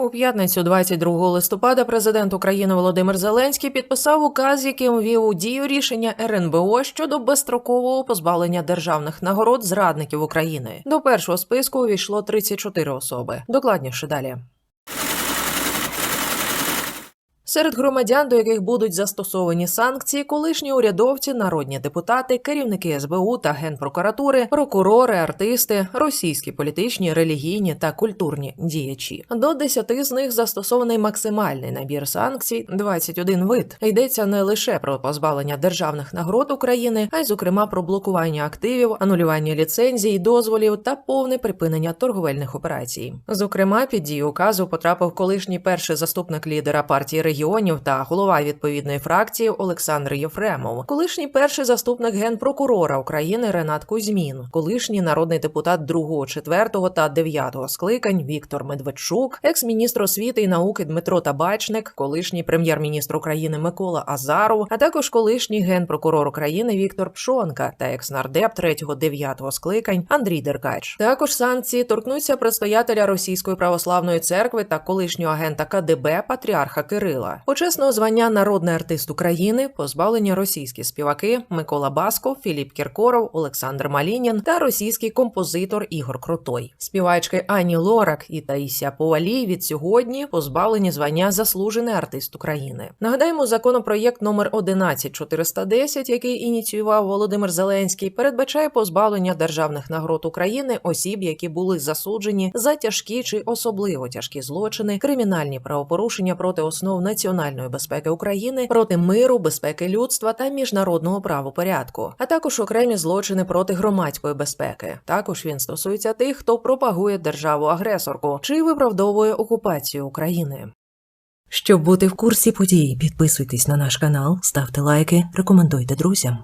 У п'ятницю, 22 листопада, президент України Володимир Зеленський підписав указ, яким ввів у дію рішення РНБО щодо безстрокового позбавлення державних нагород зрадників України. До першого списку увійшло 34 особи. Докладніше далі. Серед громадян, до яких будуть застосовані санкції, колишні урядовці, народні депутати, керівники СБУ та генпрокуратури, прокурори, артисти, російські політичні, релігійні та культурні діячі. До 10 з них застосований максимальний набір санкцій 21 вид. Йдеться не лише про позбавлення державних нагород України, а й зокрема про блокування активів, анулювання ліцензій, дозволів та повне припинення торговельних операцій. Зокрема, під дію указу потрапив колишній перший заступник лідера партії регіонів та голова відповідної фракції Олександр Єфремов, колишній перший заступник генпрокурора України Ренат Кузьмін, колишній народний депутат 2, 4 та 9 скликань Віктор Медведчук, екс-міністр освіти і науки Дмитро Табачник, колишній прем'єр-міністр України Микола Азаров, а також колишній генпрокурор України Віктор Пшонка та екс-нардеп 3-9 скликань Андрій Деркач. Також санкції торкнуться предстоятеля Російської православної церкви та колишнього агента КДБ Патріарха Кирила. Почесного звання народний артист України позбавлені російські співаки Микола Баско, Філіп Кіркоров, Олександр Малінін та російський композитор Ігор Крутой. Співачки Ані Лорак і Таїся Повалій від сьогодні позбавлені звання заслужений артист України. Нагадаємо, законопроєкт номер 11410, який ініціював Володимир Зеленський, передбачає позбавлення державних нагород України осіб, які були засуджені за тяжкі чи особливо тяжкі злочини, кримінальні правопорушення проти основ національної безпеки України, проти миру, безпеки людства та міжнародного правопорядку, а також окремі злочини проти громадської безпеки. Також він стосується тих, хто пропагує державу-агресорку чи виправдовує окупацію України. Щоб бути в курсі подій, підписуйтесь на наш канал, ставте лайки, рекомендуйте друзям.